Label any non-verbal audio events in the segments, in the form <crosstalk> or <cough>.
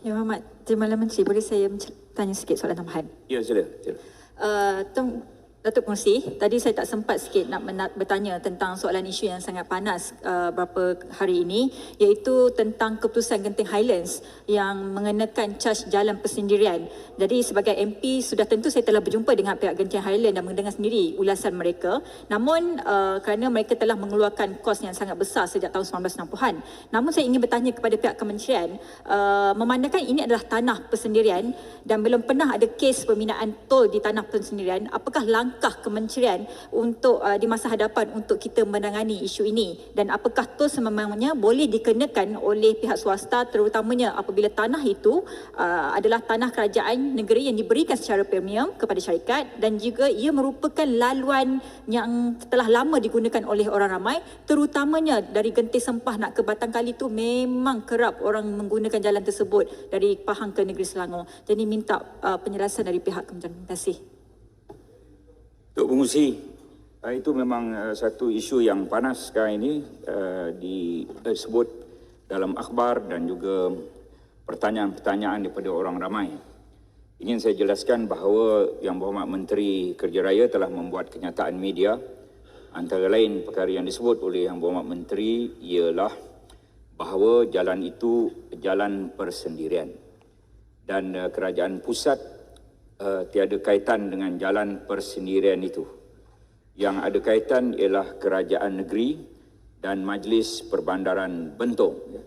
Ya Muhammad, Terima kasih Menteri. Boleh saya tanya sikit soalan tambahan? Ya, sila. sila. Uh, Tung, Datuk Pengerusi, tadi saya tak sempat sikit nak, bertanya tentang soalan isu yang sangat panas uh, beberapa hari ini iaitu tentang keputusan Genting Highlands yang mengenakan cas jalan persendirian. Jadi sebagai MP sudah tentu saya telah berjumpa dengan pihak Genting Highlands dan mendengar sendiri ulasan mereka. Namun uh, kerana mereka telah mengeluarkan kos yang sangat besar sejak tahun 1960-an. Namun saya ingin bertanya kepada pihak kementerian uh, memandangkan ini adalah tanah persendirian dan belum pernah ada kes peminaan tol di tanah persendirian, apakah langkah kementerian untuk uh, di masa hadapan untuk kita menangani isu ini dan apakah tol sememangnya boleh dikenakan oleh pihak swasta terutamanya apabila tanah itu uh, adalah tanah kerajaan negeri yang diberikan secara premium kepada syarikat dan juga ia merupakan laluan yang telah lama digunakan oleh orang ramai terutamanya dari Genting Sempah nak ke Batang Kali tu memang kerap orang menggunakan jalan tersebut dari Pahang ke negeri Selangor. Jadi minta uh, penjelasan dari pihak kementerian. Terima kasih. Untuk pengusi, uh, itu memang uh, satu isu yang panas sekarang ini uh, disebut dalam akhbar dan juga pertanyaan-pertanyaan daripada orang ramai. Ingin saya jelaskan bahawa Yang Berhormat Menteri Kerja Raya telah membuat kenyataan media antara lain perkara yang disebut oleh Yang Berhormat Menteri ialah bahawa jalan itu jalan persendirian dan kerajaan pusat uh, tiada kaitan dengan jalan persendirian itu. Yang ada kaitan ialah kerajaan negeri dan Majlis Perbandaran Bentong ya,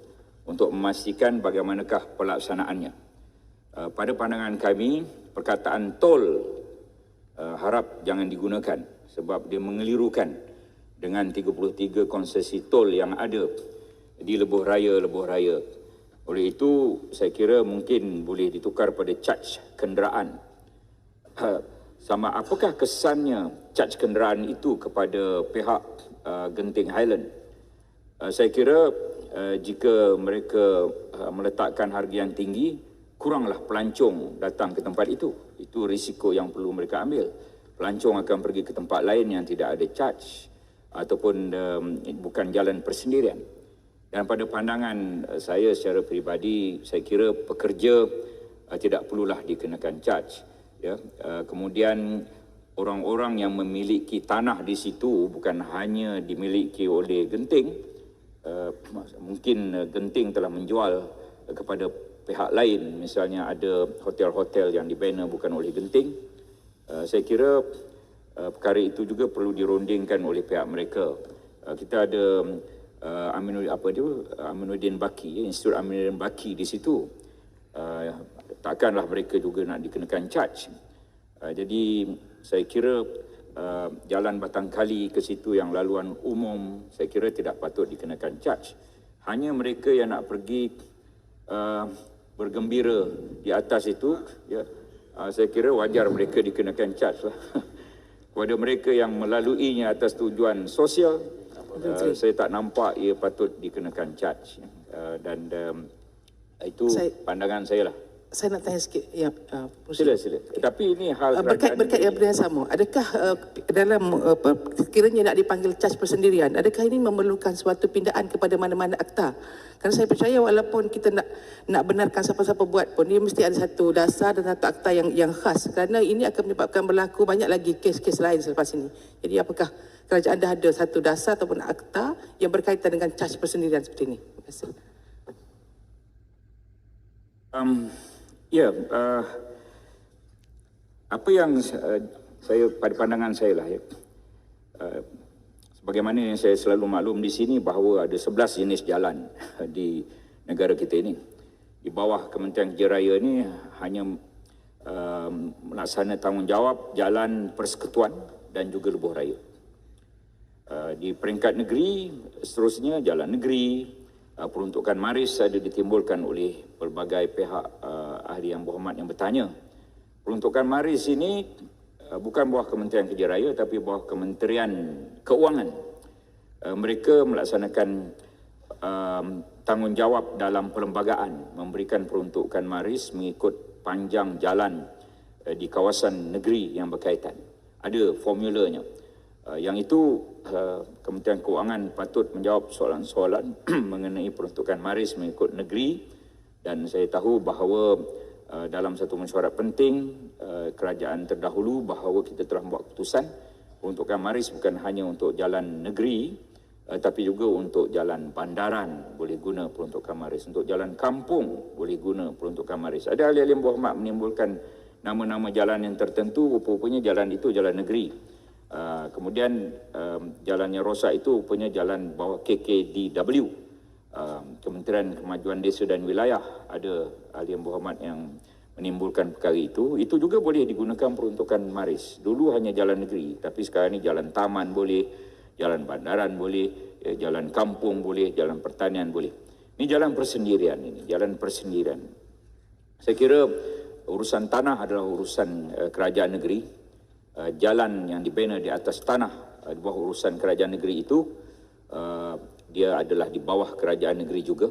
untuk memastikan bagaimanakah pelaksanaannya. Uh, pada pandangan kami, perkataan tol uh, harap jangan digunakan sebab dia mengelirukan dengan 33 konsesi tol yang ada di lebuh raya-lebuh raya. Oleh itu, saya kira mungkin boleh ditukar pada charge kenderaan. Ha, sama apakah kesannya charge kenderaan itu kepada pihak uh, Genting Highland? Uh, saya kira uh, jika mereka uh, meletakkan harga yang tinggi, kuranglah pelancong datang ke tempat itu. Itu risiko yang perlu mereka ambil. Pelancong akan pergi ke tempat lain yang tidak ada charge ataupun um, bukan jalan persendirian. Dan pada pandangan uh, saya secara peribadi, saya kira pekerja uh, tidak perlulah dikenakan charge. Ya, uh, kemudian orang-orang yang memiliki tanah di situ bukan hanya dimiliki oleh Genting, uh, mungkin uh, Genting telah menjual uh, kepada pihak lain. Misalnya ada hotel-hotel yang dibina bukan oleh Genting. Uh, saya kira uh, perkara itu juga perlu dirundingkan oleh pihak mereka. Uh, kita ada uh, Aminuddin apa dia Aminuddin Baki Institut Aminuddin Baki di situ uh, takkanlah mereka juga nak dikenakan charge. Uh, jadi saya kira uh, jalan Batang Kali ke situ yang laluan umum saya kira tidak patut dikenakan charge. Hanya mereka yang nak pergi uh, bergembira di atas itu ya uh, saya kira wajar mereka dikenakan charge lah. <laughs> Kepada mereka yang melaluinya atas tujuan sosial uh, saya tak nampak ia patut dikenakan charge. Uh, dan um, itu Saya- pandangan saya lah Saya nak tanya sikit ya uh, sila sila tapi ini hal Uh, berkait berkait yang benda yang sama. Adakah uh, dalam uh, apa sekiranya nak dipanggil cas persendirian, adakah ini memerlukan suatu pindaan kepada mana-mana akta? Kerana saya percaya walaupun kita nak nak benarkan siapa-siapa buat pun dia mesti ada satu dasar dan satu akta yang yang khas. Kerana ini akan menyebabkan berlaku banyak lagi kes-kes lain selepas ini. Jadi apakah kerajaan dah ada satu dasar ataupun akta yang berkaitan dengan cas persendirian seperti ini? Terima kasih. Um, ya, uh, apa yang uh, saya pada pandangan saya lah ya. Uh, sebagaimana yang saya selalu maklum di sini bahawa ada 11 jenis jalan di negara kita ini. Di bawah Kementerian Kerja Raya ini hanya um, melaksana tanggungjawab jalan persekutuan dan juga lebuh raya. Uh, di peringkat negeri, seterusnya jalan negeri, uh, peruntukan maris ada ditimbulkan oleh pelbagai pihak uh, ahli yang berhormat yang bertanya. Peruntukan maris ini uh, bukan bawah Kementerian Kerja Raya tapi bawah Kementerian Keuangan. Uh, mereka melaksanakan um, tanggungjawab dalam perlembagaan memberikan peruntukan maris mengikut panjang jalan di kawasan negeri yang berkaitan. Ada formulanya. Yang itu Kementerian Keuangan patut menjawab soalan-soalan <clears throat> mengenai peruntukan maris mengikut negeri dan saya tahu bahawa uh, dalam satu mesyuarat penting uh, kerajaan terdahulu bahawa kita telah membuat keputusan peruntukan maris bukan hanya untuk jalan negeri uh, tapi juga untuk jalan bandaran boleh guna peruntukan maris. Untuk jalan kampung boleh guna peruntukan maris. Ada ahli-ahli berhormat menimbulkan nama-nama jalan yang tertentu rupanya jalan itu jalan negeri. Kemudian um, jalannya rosak itu rupanya jalan bawah KKDW um, Kementerian Kemajuan Desa dan Wilayah ada ahli yang berhormat yang menimbulkan perkara itu. Itu juga boleh digunakan peruntukan maris. Dulu hanya jalan negeri tapi sekarang ni jalan taman boleh jalan bandaran boleh eh, jalan kampung boleh jalan pertanian boleh. Ini jalan persendirian ini jalan persendirian. Saya kira urusan tanah adalah urusan uh, kerajaan negeri. Uh, jalan yang dibina di atas tanah uh, di bawah urusan kerajaan negeri itu dia adalah di bawah kerajaan negeri juga.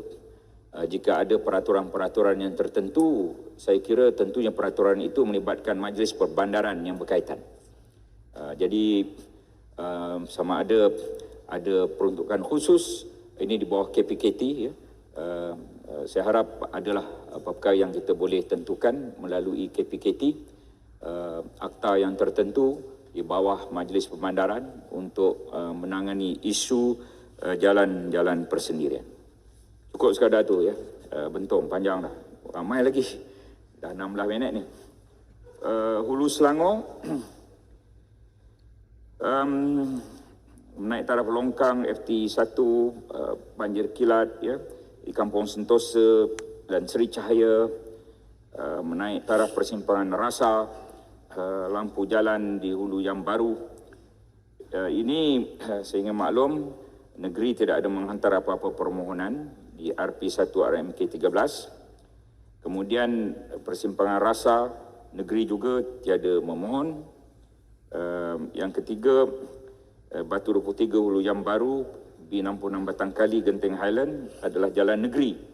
Uh, jika ada peraturan-peraturan yang tertentu, saya kira tentunya peraturan itu melibatkan majlis perbandaran yang berkaitan. Uh, jadi uh, sama ada ada peruntukan khusus ini di bawah KPKT ya. Saya harap adalah apa-apa yang kita boleh tentukan melalui KPKT akta yang tertentu di bawah Majlis Pemandaran untuk menangani isu jalan-jalan persendirian. Cukup sekadar tu ya. Uh, bentong panjang dah. Ramai lagi. Dah 16 minit ni. Uh, Hulu Selangor <clears throat> um, naik taraf longkang FT1 uh, banjir kilat ya di Kampung Sentosa dan Seri Cahaya uh, menaik taraf persimpangan Rasa uh, lampu jalan di hulu yang baru. Uh, ini uh, ingin maklum negeri tidak ada menghantar apa-apa permohonan di RP1 RMK 13. Kemudian persimpangan rasa negeri juga tiada memohon. Yang ketiga uh, Batu 23 hulu yang baru B66 Batang Kali Genting Highland adalah jalan negeri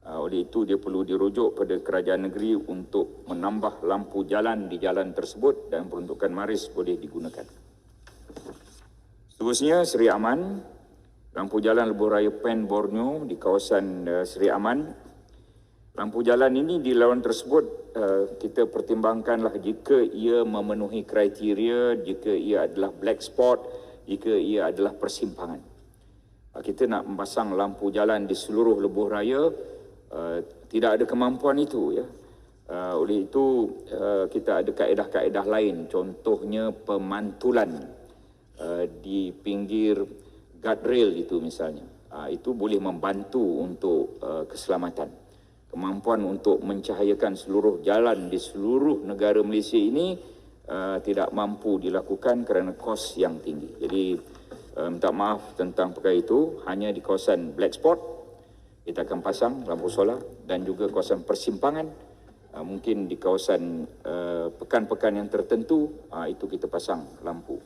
Uh, oleh itu dia perlu dirujuk pada kerajaan negeri untuk menambah lampu jalan di jalan tersebut dan peruntukan maris boleh digunakan. Seterusnya Seri Aman, lampu jalan Lebuh Raya Pen Borneo di kawasan uh, Seri Aman. Lampu jalan ini di lawan tersebut uh, kita pertimbangkanlah jika ia memenuhi kriteria, jika ia adalah black spot, jika ia adalah persimpangan. Uh, kita nak memasang lampu jalan di seluruh Lebuh Raya Uh, tidak ada kemampuan itu ya. Uh, oleh itu uh, kita ada kaedah-kaedah lain contohnya pemantulan uh, di pinggir guardrail itu misalnya. Uh, itu boleh membantu untuk uh, keselamatan. Kemampuan untuk mencahayakan seluruh jalan di seluruh negara Malaysia ini uh, tidak mampu dilakukan kerana kos yang tinggi. Jadi uh, minta maaf tentang perkara itu hanya di kawasan black spot kita akan pasang lampu solar dan juga kawasan persimpangan uh, mungkin di kawasan uh, pekan-pekan yang tertentu uh, itu kita pasang lampu